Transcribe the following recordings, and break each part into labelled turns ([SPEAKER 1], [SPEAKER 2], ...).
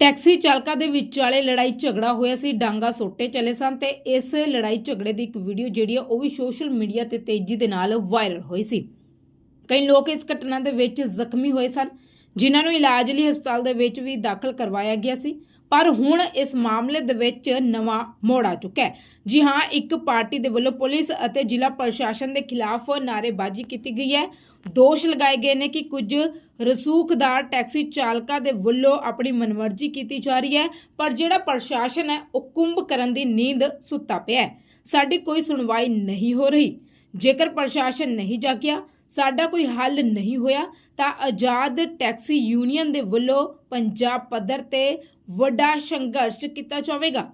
[SPEAKER 1] Taxi ਚਾਲਕਾਂ ਦੇ ਵਿਚਾਲੇ ਲੜਾਈ ਝਗੜਾ ਹੋਇਆ ਸੀ, ਡਾਂਗਾ ਸੋਟੇ ਚਲੇ ਸਨ ਤੇ ਇਸ ਲੜਾਈ ਝਗੜੇ ਦੀ ਇੱਕ ਵੀਡੀਓ ਜਿਹੜੀ ਆ, ਉਹ ਵੀ ਸੋਸ਼ਲ ਮੀਡੀਆ ਤੇ ਤੇਜ਼ੀ ਦੇ ਨਾਲ ਵਾਇਰਲ ਹੋਈ ਸੀ। ਕਈ ਲੋਕ ਇਸ ਘਟਨਾ ਦੇ ਵਿੱਚ ਜ਼ਖਮੀ ਹੋਏ ਸਨ, ਜਿਨ੍ਹਾਂ ਨੂੰ ਇਲਾਜ ਲਈ ਹਸਪਤਾਲ ਦੇ ਵਿੱਚ ਵੀ ਦਾਖਲ ਕਰਵਾਇਆ ਗਿਆ ਸੀ। ਪਰ ਹੁਣ ਇਸ ਮਾਮਲੇ ਦੇ ਵਿੱਚ ਨਵਾਂ ਮੋੜ ਆ ਚੁੱਕਾ ਹੈ। ਜੀ ਹਾਂ, ਇੱਕ ਪਾਰਟੀ ਦੇ ਵੱਲੋਂ ਪੁਲਿਸ ਅਤੇ ਜ਼ਿਲ੍ਹਾ ਪ੍ਰਸ਼ਾਸਨ ਦੇ ਖਿਲਾਫ ਨਾਅਰੇਬਾਜ਼ੀ ਕੀਤੀ ਗਈ ਹੈ। ਦੋਸ਼ ਲਗਾਏ ਗਏ ਨੇ ਕਿ ਕੁਝ ਰਸੂਖਦਾਰ ਟੈਕਸੀ ਚਾਲਕਾਂ ਦੇ ਵੱਲੋਂ ਆਪਣੀ ਮਨਮਰਜ਼ੀ ਕੀਤੀ ਜਾ ਰਹੀ ਹੈ, ਪਰ ਜਿਹੜਾ ਪ੍ਰਸ਼ਾਸਨ ਹੈ, ਉਹ ਕੁੰਭ ਕਰਨ ਦੀ ਨੀਂਦ ਸੁੱਤਾ ਪਿਆ ਹੈ। ਸਾਡੀ ਕੋਈ ਸੁਣਵਾਈ ਨਹੀਂ ਹੋ ਰਹੀ। ਜੇਕਰ ਪ੍ਰਸ਼ਾਸਨ ਨਹੀਂ ਜਾਗਿਆ ਸਾਡਾ ਕੋਈ ਹੱਲ ਨਹੀਂ ਹੋਇਆ, ਤਾਂ ਆਜ਼ਾਦ ਟੈਕਸੀ ਯੂਨੀਅਨ ਦੇ ਵੱਲੋਂ ਪੰਜਾਬ ਪੱਧਰ ਤੇ ਵੱਡਾ ਸੰਘਰਸ਼ ਕੀਤਾ ਜਾਵੇਗਾ।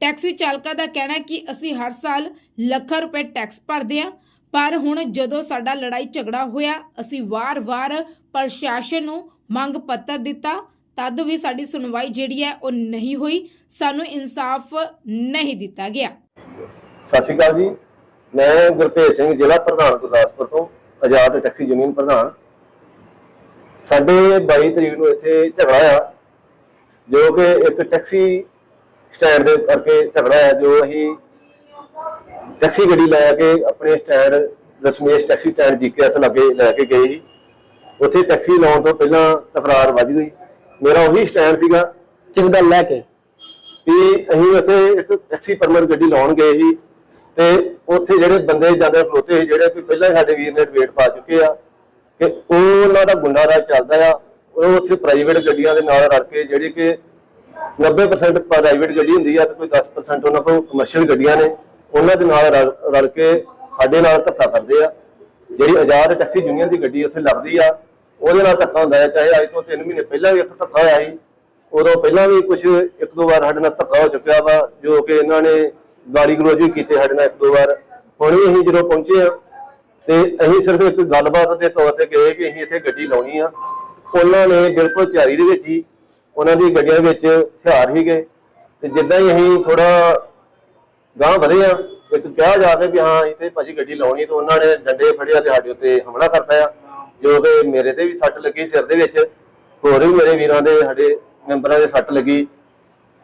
[SPEAKER 1] ਟੈਕਸੀ ਚਾਲਕਾਂ ਦਾ ਕਹਿਣਾ ਹੈ ਕਿ ਅਸੀਂ ਹਰ ਸਾਲ ਲੱਖਾਂ ਰੁਪਏ ਟੈਕਸ ਭਰਦੇ ਹਾਂ, ਪਰ ਹੁਣ ਜਦੋਂ ਸਾਡਾ ਲੜਾਈ ਝਗੜਾ ਹੋਇਆ, ਅਸੀਂ ਵਾਰ-ਵਾਰ ਪ੍ਰਸ਼ਾਸਨ ਨੂੰ ਮੰਗ ਪੱਤਰ ਦਿੱਤਾ, ਤਦ ਵੀ ਸਾਡੀ ਸੁਣਵਾਈ ਜਿਹੜੀ ਹੈ ਉਹ ਨਹੀਂ ਹੋਈ, ਸਾਨੂੰ ਇਨਸਾਫ ਨਹੀਂ ਦਿੱਤਾ ਗਿਆ।
[SPEAKER 2] ਸਤਿ ਸ਼੍ਰੀ ਅਕਾਲ ਜੀ, ਮੈਂ ਗੁਰਭੇਜ ਸਿੰਘ, ਜ਼ਿਲ੍ਹਾ ਪ੍ਰਧਾਨ ਗੁਰਦਾਸਪੁਰ ਤੋਂ। ਆਜ਼ਾਦ ਟੈਕਸੀ ਯੂਨੀਅਨ ਪ੍ਰਧਾਨ। ਸਾਡੇ 22 ਤਰੀਕ ਨੂੰ ਇੱਥੇ ਝਗੜਾ ਆ ਜੋ ਕਿ ਇੱਕ ਟੈਕਸੀ ਸਟੈਂਡ ਦੇ ਕਰਕੇ ਝਗੜਾ ਆ ਜੋ ਅਸੀਂ ਟੈਕਸੀ ਗੱਡੀ ਲੈ ਕੇ ਆਪਣੇ stand Dashmesh taxi stand GKS ਲਾਗੇ ਲੈ ਕੇ ਗਏ ਸੀ। ਉੱਥੇ ਟੈਕਸੀ ਲਾਉਣ ਤੋਂ ਪਹਿਲਾਂ ਤਕਰਾਰ ਵੱਜ ਗਈ। ਮੇਰਾ ਉਹੀ ਸਟੈਂਡ ਸੀਗਾ।
[SPEAKER 3] ਕਿਸ ਗੱਲ ਲੈ ਕੇ?
[SPEAKER 2] ਵੀ ਅਸੀਂ ਉੱਥੇ ਇੱਕ ਟੈਕਸੀ ਪਰਮਿਟ ਗੱਡੀ ਲਾਉਣ ਗਏ ਸੀ। ਤੇ ਉੱਥੇ ਜਿਹੜੇ ਬੰਦੇ ਜ਼ਿਆਦਾ ਖਲੋਤੇ ਸੀ, ਜਿਹੜੇ ਵੀ ਪਹਿਲਾਂ ਹੀ ਸਾਡੇ ਵੀਰ ਨੇ ਡਿਬੇਟ ਪਾ ਚੁੱਕੇ ਆ, ਕਿ ਉਹ ਉਹਨਾਂ ਦਾ ਗੁੰਡਾ ਰਾਜ ਚੱਲਦਾ ਆ, ਉਹ ਉੱਥੇ ਪ੍ਰਾਈਵੇਟ ਗੱਡੀਆਂ ਦੇ ਨਾਲ ਰਲ ਕੇ ਜਿਹੜੀ ਕਿ 90% ਪ੍ਰਾਈਵੇਟ ਗੱਡੀ ਹੁੰਦੀ ਆ ਤੇ ਕੋਈ 10% ਉਹਨਾਂ ਕੋਲ ਕਮਰਸ਼ੀਅਲ ਗੱਡੀਆਂ ਨੇ, ਉਹਨਾਂ ਦੇ ਨਾਲ ਰਲ ਰਲ ਕੇ ਸਾਡੇ ਨਾਲ ਧੱਕਾ ਕਰਦੇ ਆ। ਜਿਹੜੀ ਆਜ਼ਾਦ ਟੈਕਸੀ ਯੂਨੀਅਨ ਦੀ ਗੱਡੀ ਉੱਥੇ ਲੱਗਦੀ ਆ, ਉਹਦੇ ਨਾਲ ਧੱਕਾ ਹੁੰਦਾ ਹੈ ਚਾਹੇ ਅੱਜ ਤੋਂ 3 ਮਹੀਨੇ ਪਹਿਲਾਂ ਵੀ ਇੱਕ ਧੱਕਾ ਹੋਇਆ ਸੀ, ਉਦੋਂ ਪਹਿਲਾਂ ਵੀ ਕੁਝ ਇੱਕ ਦੋ ਵਾਰ ਸਾਡੇ ਨਾਲ ਧੱਕਾ ਹੋ ਚੁੱਕਿਆ ਵਾ, ਜੋ ਕਿ ਇਹਨਾਂ ਨੇ ਗਾੜੀ ਗਲੋਜ ਵੀ ਕੀਤੇ ਸਾਡੇ ਨਾਲ ਇੱਕ ਦੋ ਵਾਰ ਹੁਣ ਵੀ ਅਸੀਂ ਜਦੋਂ ਪਹੁੰਚੇ ਆ ਤੇ ਅਸੀਂ ਸਿਰਫ ਇੱਕ ਗੱਲਬਾਤ ਦੇ ਤੌਰ ਤੇ ਗਏ ਕਿ ਅਸੀਂ ਇੱਥੇ ਗੱਡੀ ਲਾਉਣੀ ਆ। ਉਹਨਾਂ ਨੇ ਬਿਲਕੁਲ ਤਿਆਰੀ ਦੇ ਵਿੱਚ ਹੀ ਉਹਨਾਂ ਦੀ ਗੱਡੀਆਂ ਵਿੱਚ ਹਥਿਆਰ ਹੀ ਗਏ। ਤੇ ਜਿੱਦਾਂ ਹੀ ਅਸੀਂ ਥੋੜਾ ਗਾਂਹ ਵਧੇ ਆ ਇੱਕ ਕਿਹਾ ਜਾ ਕੇ ਵੀ ਹਾਂ ਇੱਥੇ ਭਾਜੀ ਗੱਡੀ ਲਾਉਣੀ ਤੇ ਉਹਨਾਂ ਨੇ ਡੰਡੇ ਫੜਿਆ ਤੇ ਸਾਡੇ ਉੱਤੇ ਹਮਲਾ ਕਰਤਾ ਆ, ਜੋ ਕਿ ਮੇਰੇ ਤੇ ਵੀ ਸੱਟ ਲੱਗੀ ਸਿਰ ਦੇ ਵਿੱਚ। ਹੋਰ ਵੀ ਮੇਰੇ ਵੀਰਾਂ ਦੇ ਸਾਡੇ ਮੈਂਬਰਾਂ ਦੇ ਸੱਟ ਲੱਗੀ।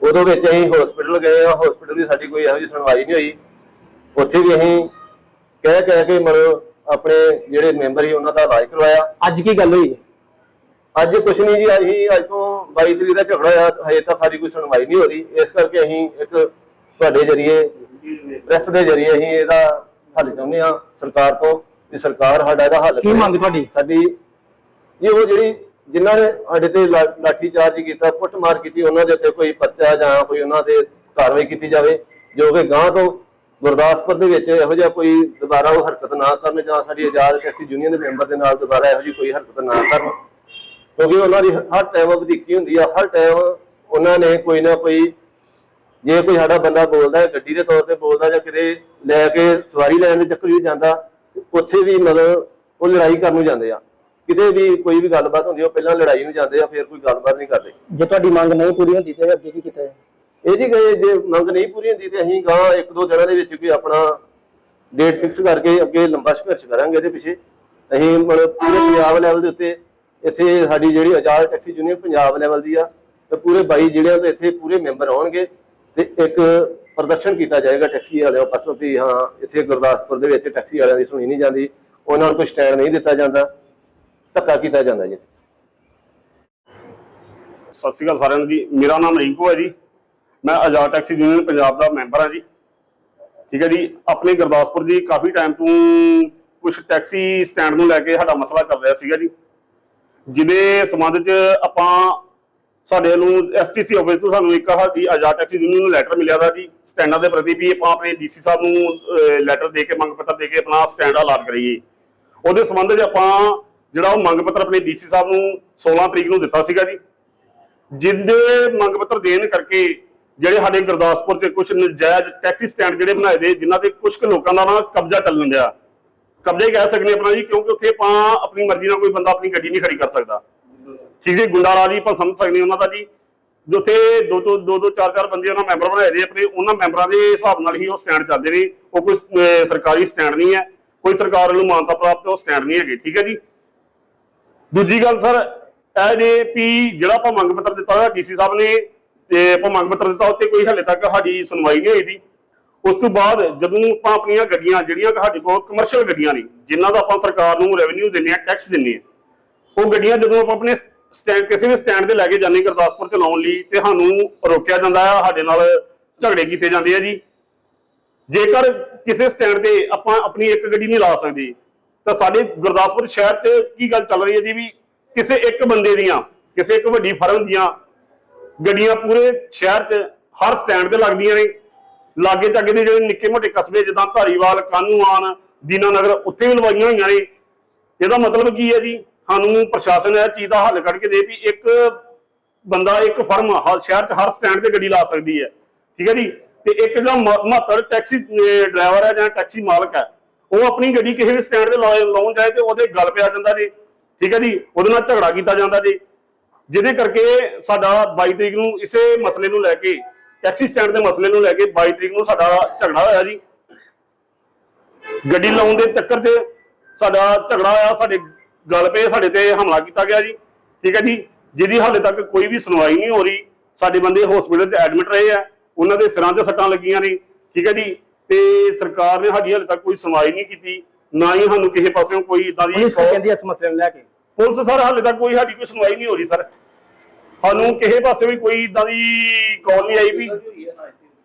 [SPEAKER 2] ਉਦੋਂ ਵਿੱਚ ਅਸੀਂ ਹਸਪੀਟਲ ਗਏ ਆ ਹਸਪੀਟਲ ਦੀ ਸਾਡੀ ਕੋਈ ਇਹੋ ਜਿਹੀ ਸੁਣਵਾਈ ਨਹੀਂ ਹੋਈ ਉੱਥੇ ਵੀ ਅਸੀਂ ਕਹਿ ਕਹਿ ਕੇ ਮਤਲਬ ਆਪਣੇ ਜਿਹੜੇ ਮੈਂਬਰ ਸੀ ਉਹਨਾਂ ਦਾ ਇਲਾਜ ਕਰਵਾਇਆ
[SPEAKER 3] ਅੱਜ ਕੀ ਗੱਲ ਹੋਈ?
[SPEAKER 2] ਅੱਜ ਕੁਛ ਨਹੀਂ ਜੀ ਅਸੀਂ ਅੱਜ ਤੋਂ 22 ਤਰੀਕ ਦਾ ਝਗੜਾ ਹੋਇਆ ਹਜੇ ਤੱਕ ਸਾਡੀ ਕੋਈ ਸੁਣਵਾਈ ਨਹੀਂ ਹੋ ਰਹੀ ਇਸ ਕਰਕੇ ਅਸੀਂ ਇੱਕ ਤੁਹਾਡੇ ਜਰੀਏ ਪ੍ਰੈਸ ਦੇ ਜਰੀਏ ਅਸੀਂ ਇਹਦਾ ਹੱਲ ਚਾਹੁੰਦੇ ਆ ਸਰਕਾਰ ਤੋਂ ਕਿ ਸਰਕਾਰ ਸਾਡਾ ਇਹਦਾ ਹੱਲ
[SPEAKER 3] ਕੀ। ਮੰਗ ਤੁਹਾਡੀ?
[SPEAKER 2] ਸਾਡੀ ਇਹ ਉਹ ਜਿਹੜੀ ਜਿਨ੍ਹਾਂ ਨੇ ਸਾਡੇ ਤੇ ਲਾ- ਲਾਠੀ ਕੀਤਾ, ਕੁੱਟਮਾਰ ਕੀਤੀ, ਉਹਨਾਂ ਦੇ ਉੱਤੇ ਕੋਈ ਪਰਚਾ ਜਾਂ ਕੋਈ ਉਹਨਾਂ ਤੇ ਕਾਰਵਾਈ ਕੀਤੀ ਜਾਵੇ, ਜੋ ਕਿ ਗਾਂ ਤੋਂ ਗੁਰਦਾਸਪੁਰ ਦੇ ਵਿੱਚ ਇਹੋ ਜਿਹਾ ਕੋਈ ਦੁਬਾਰਾ ਉਹ ਹਰਕਤ ਨਾ ਕਰਨ ਜਾਂ ਸਾਡੀ ਆਜ਼ਾਦ ਟੈਕਸੀ ਯੂਨੀਅਨ ਦੇ ਮੈਂਬਰ ਦੇ ਨਾਲ ਦੁਬਾਰਾ ਇਹੋ ਜਿਹੀ ਕੋਈ ਹਰਕਤ ਨਾ ਕਰਨ। ਕਿਉਂਕਿ ਉਹਨਾਂ ਦੀ ਹਰ ਟਾਈਮ ਵਧੀਕੀ ਹੁੰਦੀ ਆ, ਹਰ ਟਾਈਮ ਉਹਨਾਂ ਨੇ ਕੋਈ ਨਾ ਕੋਈ, ਜੇ ਕੋਈ ਸਾਡਾ ਬੰਦਾ ਬੋਲਦਾ ਹੈ, ਗੱਡੀ ਦੇ ਤੌਰ ਤੇ ਬੋਲਦਾ ਜਾਂ ਕਿਤੇ ਲੈ ਕੇ ਸਵਾਰੀ ਲੈਣ ਦੇ ਚੱਕਰ ਵੀ ਜਾਂਦਾ, ਉੱਥੇ ਵੀ ਮਤਲਬ ਉਹ ਲੜਾਈ ਕਰਨ ਨੂੰ ਜਾਂਦੇ ਆ। ਕਿਤੇ ਵੀ ਕੋਈ ਵੀ ਗੱਲਬਾਤ ਹੁੰਦੀ ਉਹ ਪਹਿਲਾਂ ਲੜਾਈ ਨੂੰ ਜਾਂਦੇ ਆ ਫਿਰ ਕੋਈ ਗੱਲਬਾਤ ਨਹੀਂ ਕਰਦੇ।
[SPEAKER 3] ਜੇ ਤੁਹਾਡੀ ਮੰਗ ਨਹੀਂ ਪੂਰੀ ਹੁੰਦੀ ਤੇ ਅੱਗੇ ਕੀ ਕੀਤਾ ਜਾਏ?
[SPEAKER 2] ਇਹਦੀ ਗਏ ਜੇ ਮੰਗ ਨਹੀਂ ਪੂਰੀ ਹੁੰਦੀ ਤੇ ਅਸੀਂ ਗਾਂ ਇੱਕ ਦੋ ਦਿਨਾਂ ਦੇ ਵਿੱਚ ਕੋਈ ਆਪਣਾ ਡੇਟ ਫਿਕਸ ਕਰਕੇ ਅੱਗੇ ਲੰਬਾ ਸੰਘਰਸ਼ ਕਰਾਂਗੇ ਇਹਦੇ ਪਿੱਛੇ। ਅਸੀਂ ਮਤਲਬ ਪੂਰੇ ਪੰਜਾਬ ਲੈਵਲ ਦੇ ਉੱਤੇ ਇੱਥੇ ਸਾਡੀ ਜਿਹੜੀ Azad taxi union Punjab level ਦੀ ਆ ਤੇ ਪੂਰੇ 22 ਜ਼ਿਲ੍ਹਿਆਂ ਦੇ ਇੱਥੇ ਪੂਰੇ ਮੈਂਬਰ ਆਉਣਗੇ ਤੇ ਇੱਕ ਪ੍ਰਦਰਸ਼ਨ ਕੀਤਾ ਜਾਏਗਾ ਟੈਕਸੀ ਵਾਲਿਆਂ ਪਾਸੋਂ ਵੀ ਹਾਂ ਇੱਥੇ ਗੁਰਦਾਸਪੁਰ ਦੇ ਵਿੱਚ ਟੈਕਸੀ ਵਾਲਿਆਂ ਦੀ ਸੁਣੀ ਨਹੀਂ ਜਾਂਦੀ ਉਹਨਾਂ ਨੂੰ ਕੋਈ ਸਟੈਂਡ ਨਹੀਂ ਦਿੱਤਾ ਜਾਂਦਾ। ਧੱਕਾ ਕੀਤਾ ਜਾਂਦਾ ਜੀ।
[SPEAKER 4] ਸਤਿ ਸ਼੍ਰੀ ਅਕਾਲ ਸਾਰਿਆਂ ਨੂੰ ਜੀ। ਮੇਰਾ ਨਾਮ ਰਿੰਕੂ ਹੈ ਜੀ। ਮੈਂ ਆਜ਼ਾਦ ਟੈਕਸੀ ਯੂਨੀਅਨ ਪੰਜਾਬ ਦਾ ਮੈਂਬਰ ਹਾਂ ਜੀ। ਠੀਕ ਹੈ ਜੀ। ਆਪਣੇ ਗੁਰਦਾਸਪੁਰ ਜੀ ਕਾਫੀ ਟਾਈਮ ਤੋਂ ਕੁਝ ਟੈਕਸੀ ਸਟੈਂਡ ਨੂੰ ਲੈ ਕੇ ਸਾਡਾ ਮਸਲਾ ਚੱਲ ਰਿਹਾ ਸੀਗਾ ਜੀ। ਜਿਹਦੇ ਸੰਬੰਧ 'ਚ ਆਪਾਂ ਸਾਡੇ ਨੂੰ ਐਸਟੀਸੀ ਆਫਿਸ ਤੋਂ ਸਾਨੂੰ ਇੱਕ ਸਾਡੀ ਆਜ਼ਾਦ ਟੈਕਸੀ ਯੂਨੀਅਨ ਨੂੰ ਲੈਟਰ ਮਿਲਿਆ ਦਾ ਜੀ। ਸਟੈਂਡਾਂ ਦੇ ਪ੍ਰਤੀ ਵੀ ਆਪਾਂ ਆਪਣੇ ਡੀਸੀ ਸਾਹਿਬ ਨੂੰ ਲੈਟਰ ਦੇ ਕੇ, ਮੰਗ ਪੱਤਰ ਦੇ ਕੇ ਆਪਣਾ ਸਟੈਂਡ ਹਾਲਾਤ ਕਰੀਏ। ਉਹਦੇ ਸੰਬੰਧ 'ਚ ਆਪਾਂ ਜਿਹੜਾ ਉਹ ਮੰਗ ਪੱਤਰ ਆਪਣੇ ਡੀਸੀ ਸਾਹਿਬ ਨੂੰ 16 ਤਰੀਕ ਨੂੰ ਦਿੱਤਾ ਸੀਗਾ ਜੀ, ਜਿੰਦੇ ਮੰਗ ਪੱਤਰ ਦੇਣ ਕਰਕੇ ਜਿਹੜੇ ਸਾਡੇ ਗੁਰਦਾਸਪੁਰ ਤੇ ਕੁਝ ਨਜਾਇਜ਼ ਟੈਕਸੀ ਸਟੈਂਡ ਜਿਹੜੇ ਬਣਾਏ ਦੇ, ਜਿਨ੍ਹਾਂ ਤੇ ਕੁਝ ਕੁ ਲੋਕਾਂ ਦਾ ਨਾ ਕਬਜ਼ਾ ਚੱਲਣ ਡਿਆ। ਕਬਜ਼ਾ ਹੀ ਕਹਿ ਸਕਦੇ ਆਪਣਾ ਜੀ, ਕਿਉਂਕਿ ਉੱਥੇ ਆਪਾਂ ਆਪਣੀ ਮਰਜ਼ੀ ਨਾਲ ਕੋਈ ਬੰਦਾ ਆਪਣੀ ਗੱਡੀ ਨਹੀਂ ਖੜੀ ਕਰ ਸਕਦਾ। ਠੀਕ ਜੀ ਗੁੰਡਾ ਰਾਜ ਆਪਾਂ ਸਮਝ ਸਕਦੇ ਉਹਨਾਂ ਦਾ ਜੀ ਜਿੱਥੇ ਦੋ ਦੋ ਦੋ ਦੋ ਚਾਰ ਚਾਰ ਬੰਦੇ ਉਹਨਾਂ ਮੈਂਬਰ ਬਣਾਏ ਦੇ ਆਪਣੇ, ਉਹਨਾਂ ਮੈਂਬਰਾਂ ਦੇ ਹਿਸਾਬ ਨਾਲ ਹੀ ਉਹ ਸਟੈਂਡ ਚੱਲਦੇ ਨੇ। ਉਹ ਕੋਈ ਸਰਕਾਰੀ ਸਟੈਂਡ ਨਹੀਂ ਹੈ। ਕੋਈ ਸਰਕਾਰ ਵੱਲੋਂ ਮਾਨਤਾ ਪ੍ਰਾਪਤ ਉਹ ਸਟੈਂਡ ਨਹੀਂ ਹੈਗੇ, ਠੀਕ ਹੈ ਜੀ। ਦੂਜੀ ਗੱਲ ਸਰ, ਇਹ ਜੇ ਵੀ ਜਿਹੜਾ ਆਪਾਂ ਮੰਗ ਪੱਤਰ ਦਿੱਤਾ ਹੋਇਆ ਡੀਸੀ ਸਾਹਿਬ ਨੇ, ਤੇ ਆਪਾਂ ਮੰਗ ਪੱਤਰ ਦਿੱਤਾ ਉੱਤੇ ਕੋਈ ਹਲੇ ਤੱਕ ਸਾਡੀ ਸੁਣਵਾਈ ਨਹੀਂ ਹੋਈ ਦੀ। ਉਸ ਤੋਂ ਬਾਅਦ ਜਦੋਂ ਆਪਾਂ ਆਪਣੀਆਂ ਗੱਡੀਆਂ, ਜਿਹੜੀਆਂ ਸਾਡੇ ਕੋਲ ਕਮਰਸ਼ੀਅਲ ਗੱਡੀਆਂ ਨੇ, ਜਿਨ੍ਹਾਂ ਦਾ ਆਪਾਂ ਸਰਕਾਰ ਨੂੰ ਰੈਵਨਿਊ ਦਿੰਨੇ ਆ ਟੈਕਸ ਦਿੰਨੇ ਆ ਉਹ ਗੱਡੀਆਂ ਜਦੋਂ ਆਪਾਂ ਆਪਣੇ ਸਟੈਂਡ ਕਿਸੇ ਵੀ ਸਟੈਂਡ ਤੇ ਲੈ ਕੇ ਜਾਂਦੇ ਗੁਰਦਾਸਪੁਰ ਚ ਲਾਉਣ ਲਈ, ਤੇ ਸਾਨੂੰ ਰੋਕਿਆ ਜਾਂਦਾ ਆ ਸਾਡੇ ਨਾਲ ਝਗੜੇ ਕੀਤੇ ਜਾਂਦੇ ਆ ਜੀ। ਜੇਕਰ ਕਿਸੇ ਸਟੈਂਡ ਤੇ ਆਪਾਂ ਆਪਣੀ ਇੱਕ ਗੱਡੀ ਨਹੀਂ ਲਾ ਸਕਦੇ ਤਾਂ ਸਾਡੇ ਗੁਰਦਾਸਪੁਰ ਸ਼ਹਿਰ 'ਚ ਕੀ ਗੱਲ ਚੱਲ ਰਹੀ ਹੈ ਜੀ ਵੀ ਕਿਸੇ ਇੱਕ ਬੰਦੇ ਦੀਆਂ, ਕਿਸੇ ਇੱਕ ਵੱਡੀ ਫਰਮ ਦੀਆਂ ਗੱਡੀਆਂ ਪੂਰੇ ਸ਼ਹਿਰ 'ਚ ਹਰ ਸਟੈਂਡ ਤੇ ਲੱਗਦੀਆਂ ਨੇ। ਲਾਗੇ ਚਾਗੇ ਦੇ ਜਿਹੜੇ ਨਿੱਕੇ ਮੋਟੇ ਕਸਬੇ ਜਿੱਦਾਂ ਧਾਰੀਵਾਲ ਕਾਨੂੰਆਨ ਦੀਨਾਨਗਰ, ਉੱਥੇ ਵੀ ਲਵਾਈਆਂ ਹੋਈਆਂ ਨੇ। ਇਹਦਾ ਮਤਲਬ ਕੀ ਹੈ ਜੀ? ਸਾਨੂੰ ਪ੍ਰਸ਼ਾਸਨ ਇਹ ਚੀਜ਼ ਦਾ ਹੱਲ ਕੱਢ ਕੇ ਦੇ ਵੀ ਇੱਕ ਬੰਦਾ, ਇੱਕ ਫਰਮ ਹਰ ਸ਼ਹਿਰ 'ਚ ਹਰ ਸਟੈਂਡ ਤੇ ਗੱਡੀ ਲਾ ਸਕਦੀ ਹੈ। ਠੀਕ ਹੈ ਜੀ? ਤੇ ਇੱਕ ਜਿਹੜਾ ਮ- ਮਹੱਤਵ ਟੈਕਸੀ ਡਰਾਈਵਰ ਹੈ ਜਾਂ ਟੈਕਸੀ ਮਾਲਕ ਹੈ ਉਹ ਆਪਣੀ ਗੱਡੀ ਕਿਸੇ ਵੀ ਸਟੈਂਡ ਤੇ ਲਾਉਣ ਜਾਏ ਤੇ ਉਹਦੇ ਗਲ ਪਿਆ ਜਾਂਦਾ ਜੀ। ਠੀਕ ਹੈ ਜੀ? ਉਹਦੇ ਨਾਲ ਝਗੜਾ ਕੀਤਾ ਜਾਂਦਾ ਜੀ। ਜਿਹਦੇ ਕਰਕੇ ਸਾਡਾ 22 ਤਰੀਕ ਨੂੰ ਇਸੇ ਮਸਲੇ ਨੂੰ ਲੈ ਕੇ ਟੈਕਸੀ ਸਟੈਂਡ ਦੇ ਮਸਲੇ ਨੂੰ ਲੈ ਕੇ 22 ਤਰੀਕ ਨੂੰ ਸਾਡਾ ਝਗੜਾ ਹੋਇਆ ਜੀ। ਗੱਡੀ ਲਾਉਣ ਦੇ ਚੱਕਰ 'ਚ ਸਾਡਾ ਝਗੜਾ ਹੋਇਆ, ਸਾਡੇ ਗਲ ਪਏ, ਸਾਡੇ ਤੇ ਹਮਲਾ ਕੀਤਾ ਗਿਆ ਜੀ। ਠੀਕ ਹੈ ਜੀ? ਜਿਹਦੀ ਹਾਲੇ ਤੱਕ ਕੋਈ ਵੀ ਸੁਣਵਾਈ ਨਹੀਂ ਹੋ ਰਹੀ। ਸਾਡੇ ਬੰਦੇ ਹਸਪੀਟਲ 'ਚ ਐਡਮਿਟ ਰਹੇ ਆ। ਉਹਨਾਂ ਦੇ ਸਿਰਾਂ 'ਤੇ ਸੱਟਾਂ ਲੱਗੀਆਂ ਨੇ। ਠੀਕ ਹੈ ਜੀ? ਤੇ ਸਰਕਾਰ ਨੇ ਸਾਡੀ ਹਾਲੇ ਤੱਕ ਕੋਈ ਸੁਣਵਾਈ ਨਹੀਂ ਕੀਤੀ ਨਾ ਹੀ ਸਾਨੂੰ ਕਿਸੇ ਪਾਸਿਓਂ ਕੋਈ ਇਦਾਂ ਦੀ
[SPEAKER 3] ਪੁਲਿਸ ਕੀ ਕਹਿੰਦੀ ਹੈ ਇਸ ਮਸਲੇ ਨੂੰ ਲੈ ਕੇ।
[SPEAKER 4] ਪੁਲਿਸ ਸਰ ਹਾਲੇ ਤੱਕ ਕੋਈ ਸਾਡੀ ਕੋਈ ਸੁਣਵਾਈ ਨਹੀਂ ਹੋ ਰਹੀ ਸਰ। ਸਾਨੂੰ ਕਿਸੇ ਪਾਸੇ ਵੀ ਕੋਈ ਇਦਾਂ ਦੀ ਕਾਲ ਨਹੀਂ ਆਈ ਵੀ।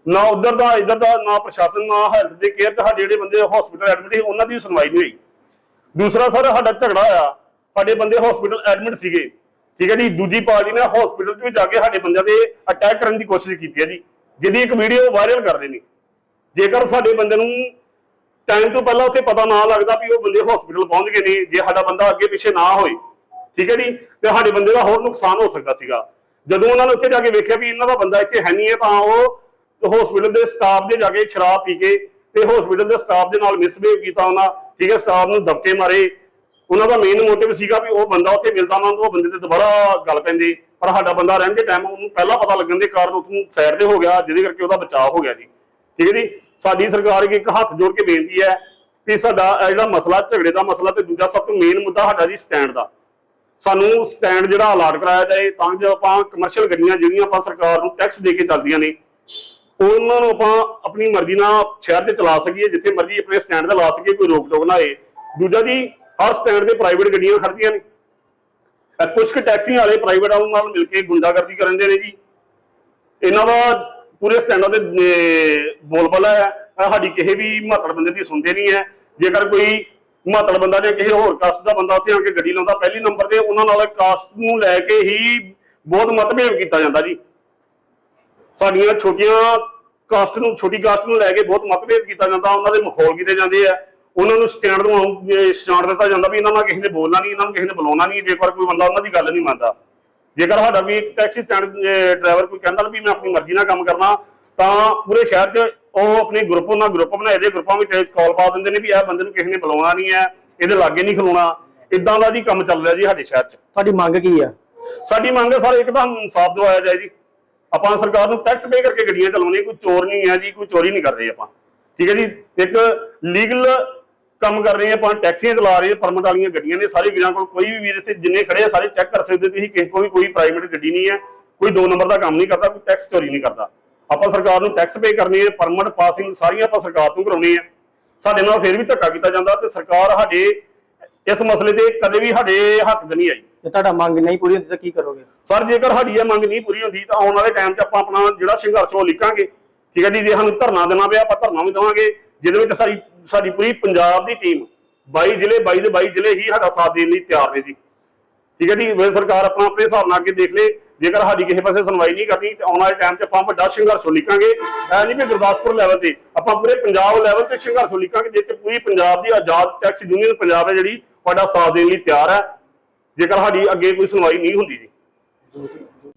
[SPEAKER 4] ਨਾ ਉਧਰ ਦਾ ਇਧਰ ਦਾ ਨਾ ਪ੍ਰਸ਼ਾਸਨ ਨਾ ਹੈਲਥ ਦੇ ਕੇਅਰ ਤੇ ਸਾਡੇ ਜਿਹੜੇ ਬੰਦੇ ਹਸਪੀਟਲ ਐਡਮਿਟ ਸੀ ਉਹਨਾਂ ਦੀ ਵੀ ਸੁਣਵਾਈ ਨਹੀਂ ਹੋਈ। ਦੂਸਰਾ ਸਰ ਸਾਡਾ ਝਗੜਾ ਹੋਇਆ। ਸਾਡੇ ਬੰਦੇ ਹਸਪੀਟਲ ਐਡਮਿਟ ਸੀਗੇ। ਠੀਕ ਹੈ ਜੀ? ਦੂਜੀ ਪਾਰਟੀ ਨੇ ਹਸਪੀਟਲ 'ਚ ਵੀ ਜਾ ਕੇ ਸਾਡੇ ਬੰਦਿਆਂ ਤੇ ਅਟੈਕ ਕਰਨ ਦੀ ਕੋਸ਼ਿਸ਼ ਕੀਤੀ ਹੈ ਜੀ। ਜਿਹਦੀ ਇੱਕ ਵੀਡੀਓ ਵਾਇਰਲ ਕਰ ਰਹੇ ਨੇ। ਜੇਕਰ ਸਾਡੇ ਬੰਦੇ ਨੂੰ ਟਾਈਮ ਤੋਂ ਪਹਿਲਾਂ ਉੱਥੇ ਪਤਾ ਨਾ ਲੱਗਦਾ ਵੀ ਉਹ ਬੰਦੇ ਹਸਪੀਟਲ ਪਹੁੰਚ ਗਏ ਨੇ, ਜੇ ਸਾਡਾ ਬੰਦਾ ਅੱਗੇ ਪਿੱਛੇ ਨਾ ਹੋਏ, ਠੀਕ ਹੈ ਜੀ? ਤੇ ਸਾਡੇ ਬੰਦੇ ਦਾ ਹੋਰ ਨੁਕਸਾਨ ਹੋ ਸਕਦਾ ਸੀਗਾ। ਜਦੋਂ ਉਹਨਾਂ ਨੇ ਉੱਥੇ ਜਾ ਕੇ ਵੇਖਿਆ ਵੀ ਇਹਨਾਂ ਦਾ ਬੰਦਾ ਇੱਥੇ ਹੈ ਨਹੀਂ ਹੈ, ਤਾਂ ਉਹ ਹਸਪੀਟਲ ਦੇ ਸਟਾਫ ਦੇ ਜਾ ਕੇ ਸ਼ਰਾਬ ਪੀ ਕੇ ਤੇ ਹਸਪੀਟਲ ਦੇ ਸਟਾਫ ਦੇ ਨਾਲ ਮਿਸਬਿਹੇਵ ਕੀਤਾ ਉਹਨਾਂ, ਠੀਕ ਹੈ? ਸਟਾਫ ਨੂੰ ਦਬਕੇ ਮਾਰੇ। ਉਹਨਾਂ ਦਾ ਮੇਨ ਮੋਟਿਵ ਸੀਗਾ ਵੀ ਉਹ ਬੰਦਾ ਉੱਥੇ ਮਿਲਦਾ ਉਹਨਾਂ ਨੂੰ, ਉਹ ਬੰਦੇ ਤੇ ਦੁਬਾਰਾ ਗੱਲ ਪੈਂਦੀ। ਪਰ ਸਾਡਾ ਬੰਦਾ ਰਹਿੰਦੇ ਟਾਈਮ ਉਹਨੂੰ ਪਹਿਲਾਂ ਪਤਾ ਲੱਗਣ ਦੇ ਕਾਰਨ ਉਹਨੂੰ ਸਾਈਡ ਤੇ ਹੋ ਗਿਆ, ਜਿਹਦੇ ਕਰਕੇ ਉਹਦਾ ਬਚਾਅ ਹੋ ਗਿਆ ਜੀ। ਠੀਕ ਹੈ ਜੀ? ਸਾਡੀ ਸਰਕਾਰ ਅੱਗੇ ਇੱਕ ਹੱਥ ਜੋੜ ਕੇ ਬੇਨਤੀ ਹੈ ਕਿ ਸਾਡਾ ਜਿਹੜਾ ਮਸਲਾ, ਝਗੜੇ ਦਾ ਮਸਲਾ ਤੇ ਦੂਜਾ ਸਭ ਤੋਂ ਮੇਨ ਮੁੱਦਾ ਸਾਡਾ ਜੀ ਸਟੈਂਡ ਦਾ। ਸਾਨੂੰ ਸਟੈਂਡ ਜਿਹੜਾ ਅਲਾਟ ਕਰਾਇਆ ਜਾਏ ਤਾਂ ਜੋ ਆਪਾਂ ਕਮਰਸ਼ੀਅਲ ਗੱਡੀਆਂ ਜਿਹੜੀਆਂ ਆਪਾਂ ਸਰਕਾਰ ਨੂੰ ਟੈਕਸ ਦੇ ਕੇ ਚੱਲਦੀਆਂ ਨੇ, ਉਹਨਾਂ ਨੂੰ ਆਪਾਂ ਆਪਣੀ ਮਰਜ਼ੀ ਨਾਲ ਸ਼ਹਿਰ ਤੇ ਚਲਾ ਸਕੀਏ, ਜਿੱਥੇ ਮਰਜ਼ੀ ਆਪਣੇ ਸਟੈਂਡ ਤੇ ਲਾ ਸਕੀਏ, ਕੋਈ ਰੋਕ ਟੋਕ ਨਾ ਹੋਏ ਦੂਜਾ ਜੀ, ਹਰ ਸਟੈਂਡ ਤੇ ਪ੍ਰਾਈਵੇਟ ਗੱਡੀਆਂ ਖੜਦੀਆਂ ਨੇ। ਅਹ ਕੁਝ ਕੁ ਟੈਕਸੀ ਵਾਲੇ ਪ੍ਰਾਈਵੇਟ ਵਾਲਿਆਂ ਨਾਲ ਮਿਲ ਕੇ ਗੁੰਡਾਗਰਦੀ ਕਰਨ ਦੇ ਨੇ ਜੀ। ਇਹਨਾਂ ਦਾ ਪੂਰੇ ਸਟੈਂਡਾਂ ਦੇ ਬੋਲਬਾਲਾ ਹੈ। ਸਾਡੀ ਕਿਸੇ ਵੀ ਮਹੱਤਵ ਬੰਦੇ ਦੀ ਸੁਣਦੇ ਨਹੀਂ ਹੈ। ਜੇਕਰ ਕੋਈ ਮਹੱਤਵ ਬੰਦਾ ਜਾਂ ਕਿਸੇ ਹੋਰ ਕਾਸਟ ਦਾ ਬੰਦਾ ਉੱਥੇ ਆ ਕੇ ਗੱਡੀ ਲਾਉਂਦਾ, ਪਹਿਲੀ ਨੰਬਰ ਤੇ ਉਹਨਾਂ ਨਾਲ ਕਾਸਟ ਨੂੰ ਲੈ ਕੇ ਹੀ ਬਹੁਤ ਮਤਭੇਦ ਕੀਤਾ ਜਾਂਦਾ ਜੀ। ਸਾਡੀਆਂ ਛੋਟੀਆਂ ਕਾਸਟ ਨੂੰ, ਛੋਟੀ ਕਾਸਟ ਨੂੰ ਲੈ ਕੇ ਬਹੁਤ ਮਤਭੇਦ ਕੀਤਾ ਜਾਂਦਾ, ਉਹਨਾਂ ਦੇ ਮਖੌਲ ਕੀਤੇ ਜਾਂਦੇ ਆ। ਉਹਨਾਂ ਨੂੰ ਸਟੈਂਡ ਨੂੰ ਸਟੈਂਡ ਦਿੱਤਾ ਜਾਂਦਾ ਵੀ ਇਹਨਾਂ ਨਾਲ ਕਿਸੇ ਨੇ ਬੋਲਣਾ ਨਹੀਂ, ਇਹਨਾਂ ਨੂੰ ਕਿਸੇ ਨੇ ਬੁਲਾਉਣਾ ਨਹੀਂ, ਜੇਕਰ ਕੋਈ ਬੰਦਾ ਉਹਨਾਂ ਦੀ ਗੱਲ ਨਹੀਂ ਮੰਨਦਾ। ਜੇਕਰ ਸਾਡਾ ਵੀ ਇੱਕ ਟੈਕਸੀ ਸਟੈਂਡ ਡਰਾਈਵਰ ਕੋਈ ਕਹਿੰਦਾ ਵੀ ਮੈਂ ਆਪਣੀ ਮਰਜ਼ੀ ਨਾਲ ਕੰਮ ਕਰਨਾ ਤਾਂ ਪੂਰੇ ਸ਼ਹਿਰ 'ਚ ਉਹ ਆਪਣੇ ਗਰੁੱਪ ਉਹਨਾਂ ਗਰੁੱਪ ਬਣਾਏ ਦੇ ਗਰੁੱਪਾਂ ਵਿੱਚ ਕਾਲ ਪਾ ਦਿੰਦੇ ਨੇ ਵੀ ਇਹ ਬੰਦੇ ਨੂੰ ਕਿਸੇ ਨੇ ਬੁਲਾਉਣਾ ਨਹੀਂ ਹੈ ਇਹਦੇ ਲਾਗੇ ਨਹੀਂ ਖਲੋਣਾ। ਇਦਾਂ ਦਾ ਜੀ ਕੰਮ ਚੱਲ ਰਿਹਾ ਜੀ ਸਾਡੇ ਸ਼ਹਿਰ 'ਚ।
[SPEAKER 3] ਤੁਹਾਡੀ ਮੰਗ ਕੀ ਆ?
[SPEAKER 4] ਸਾਡੀ ਮੰਗ ਹੈ ਸਰ ਇੱਕ ਤਾਂ ਇਨਸਾਫ ਦਿਵਾਇਆ ਜਾਏ ਜੀ। ਆਪਾਂ ਸਰਕਾਰ ਨੂੰ ਟੈਕਸ ਪੇ ਕਰਕੇ ਗੱਡੀਆਂ ਚਲਾਉਣੀਆਂ ਕੋਈ ਚੋਰ ਨਹੀਂ ਹੈ ਜੀ ਕੋਈ ਚੋਰੀ ਨਹੀਂ ਕਰ ਰਹੇ ਆਪਾਂ। ਠੀਕ ਹੈ ਜੀ ਇੱਕ ਲੀਗਲ ਕੰਮ ਕਰ ਰਹੇ ਹਾਂ ਆਪਾਂ ਟੈਕਸੀਆਂ ਚਲਾ ਰਹੇ ਹਾਂ ਪਰਮਿਟ ਵਾਲੀਆਂ ਗੱਡੀਆਂ ਨੇ ਸਾਰੇ ਵੀਰਾਂ ਕੋਲ ਕੋਈ ਵੀ ਵੀਰ ਇੱਥੇ ਜਿੰਨੇ ਖੜੇ ਆ ਸਾਰੇ ਚੈੱਕ ਕਰ ਸਕਦੇ ਤੁਸੀਂ ਕਿਸੇ ਵੀ ਕੋਈ ਪ੍ਰਾਈਵੇਟ ਗੱਡੀ ਨਹੀਂ ਹੈ ਕੋਈ ਦੋ ਨੰਬਰ ਦਾ ਕੰਮ ਨਹੀਂ ਕਰਦਾ ਕੋਈ ਟੈਕਸ ਚੋਰੀ ਨਹੀਂ ਕਰਦਾ। ਆਪਾਂ ਸਰਕਾਰ ਨੂੰ ਟੈਕਸ ਪੇ ਕਰਨੀ ਹੈ ਪਰਮਿਟ ਪਾਸਿੰਗ ਸਾਰੀਆਂ ਆਪਾਂ ਸਰਕਾਰ ਤੋਂ ਕਰਾਉਣੀ ਹੈ। ਸਾਡੇ ਨਾਲ ਫਿਰ ਵੀ ਧੱਕਾ ਕੀਤਾ ਜਾਂਦਾ ਤੇ ਸਰਕਾਰ ਸਾਡੇ ਇਸ ਮਸਲੇ ਤੇ ਕਦੇ ਵੀ ਸਾਡੇ ਹੱਕ 'ਚ ਨਹੀਂ ਆਈ।
[SPEAKER 3] ਜੇ ਤੁਹਾਡਾ ਮੰਗ ਨਹੀਂ ਪੂਰੀ ਹੁੰਦੀ ਤਾਂ ਕੀ ਕਰੋਗੇ?
[SPEAKER 4] ਸਰ ਜੇਕਰ ਸਾਡੀ ਇਹ ਮੰਗ ਨਹੀਂ ਪੂਰੀ ਹੁੰਦੀ ਤਾਂ ਆਉਣ ਵਾਲੇ ਟਾਈਮ 'ਚ ਆਪਾਂ ਆਪਣਾ ਜਿਹੜਾ ਸੰਘਰਸ਼ ਉਹ ਲਿਖਾਂਗੇ। ਠੀਕ ਹੈ ਜੀ ਜੇ ਸਾਨੂੰ ਧਰਨਾ ਦੇਣਾ ਪਿਆ ਆਪਾਂ ਧਰਨਾ ਵੀ ਦੇਵਾਂਗੇ ਜਿਹਦੇ ਵਿੱਚ ਸਾਡੀ ਸਾਡੀ ਪੂਰੀ ਪੰਜਾਬ ਦੀ ਟੀਮ 22 ਜ਼ਿਲ੍ਹੇ 22 ਦੇ 22 ਜ਼ਿਲ੍ਹੇ ਹੀ ਸਾਡਾ ਸਾਥ ਦੇਣ ਲਈ ਤਿਆਰ ਨੇ ਜੀ। ਠੀਕ ਹੈ ਜੀ, ਵੇ ਸਰਕਾਰ ਆਪਣਾ ਆਪਣੇ ਹਿਸਾਬ ਨਾਲ ਅੱਗੇ ਦੇਖ ਲੇ। ਜੇਕਰ ਸਾਡੀ ਕਿਸੇ ਪਾਸੇ ਸੁਣਵਾਈ ਨਹੀਂ ਕਰਨੀ, ਤੇ ਆਉਣ ਵਾਲੇ ਟਾਈਮ 'ਚ ਆਪਾਂ ਵੱਡਾ ਸੰਘਰਸ਼ ਲਿਖਾਂਗੇ ਐ ਨਹੀਂ ਵੀ ਗੁਰਦਾਸਪੁਰ ਲੈਵਲ ਤੇ ਆਪਾਂ ਪੂਰੇ ਪੰਜਾਬ ਲੈਵਲ ਤੇ ਸੰਘਰਸ਼ ਲਿਖਾਂਗੇ ਜਿੱਥੇ ਪੂਰੀ ਪੰਜਾਬ ਦੀ ਆਜ਼ਾਦ ਟੈਕਸ ਯੂਨੀਅਨ ਪੰਜਾਬ ਹੈ ਜਿਹੜੀ, ਸਾਡਾ ਸਾਥ ਦੇਣ ਲਈ ਤਿਆਰ ਹੈ। ਜੇਕਰ ਸਾਡੀ ਅੱਗੇ ਕੋਈ ਸੁਣਵਾਈ ਨਹੀਂ ਹੁੰਦੀ ਜੀ।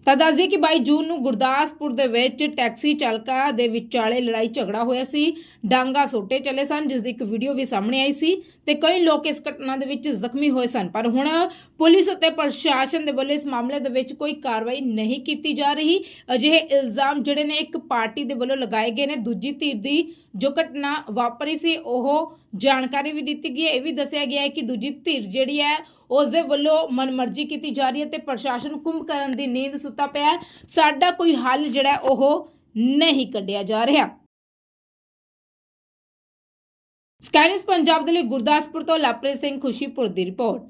[SPEAKER 1] ਤਾਂ ਦੱਸ ਕਿ 22 ਜੂਨ ਨੂੰ ਗੁਰਦਾਸਪੁਰ ਦੇ ਵਿੱਚ ਟੈਕਸੀ ਚਾਲਕਾਂ ਦੇ ਵਿਚਾਲੇ ਲੜਾਈ ਝਗੜਾ ਹੋਇਆ ਸੀ। ਡਾਂਗਾ ਸੋਟੇ ਚੱਲੇ ਸਨ ਜਿਸ ਦੀ ਇੱਕ ਵੀਡੀਓ ਵੀ ਸਾਹਮਣੇ ਆਈ ਸੀ ਤੇ ਕਈ ਲੋਕ ਇਸ ਘਟਨਾ ਦੇ ਵਿੱਚ ਜ਼ਖਮੀ ਹੋਏ ਸਨ। ਪਰ ਹੁਣ ਪੁਲਿਸ ਅਤੇ ਪ੍ਰਸ਼ਾਸਨ ਦੇ ਵੱਲੋਂ ਇਸ ਮਾਮਲੇ ਦੇ ਵਿੱਚ ਕੋਈ ਕਾਰਵਾਈ ਨਹੀਂ ਕੀਤੀ ਜਾ ਰਹੀ। ਅਜਿਹੇ ਇਲਜ਼ਾਮ ਜਿਹੜੇ ਨੇ ਇੱਕ ਪਾਰਟੀ ਦੇ ਵੱਲੋਂ ਲਗਾਏ ਗਏ ਨੇ। ਦੂਜੀ ਧਿਰ ਦੀ ਜੋ ਘਟਨਾ ਵਾਪਰੀ ਸੀ, ਉਹ ਜਾਣਕਾਰੀ ਵੀ ਦਿੱਤੀ ਗਈ ਹੈ। ਇਹ ਵੀ ਦੱਸਿਆ ਗਿਆ ਹੈ ਕਿ ਦੂਜੀ ਧਿਰ ਜਿਹੜੀ ਹੈ, ਉਸ ਦੇ ਵੱਲੋਂ ਮਨਮਰਜ਼ੀ ਕੀਤੀ ਜਾ ਰਹੀ ਹੈ ਤੇ ਪ੍ਰਸ਼ਾਸਨ ਕੁੰਭ ਕਰਨ ਦੀ ਨੀਂਦ ਸੁੱਤਾ ਪਿਆ ਸਾਡਾ ਕੋਈ ਹੱਲ ਜਿਹੜਾ ਉਹ ਨਹੀਂ ਕੱਢਿਆ ਜਾ ਰਿਹਾ। ਸਕਾਈਨਸ ਪੰਜਾਬ ਦੇ ਲਈ ਗੁਰਦਾਸਪੁਰ ਤੋਂ ਲਾਪਰੇ ਸਿੰਘ ਖੁਸ਼ੀਪੁਰ ਦੀ ਰਿਪੋਰਟ।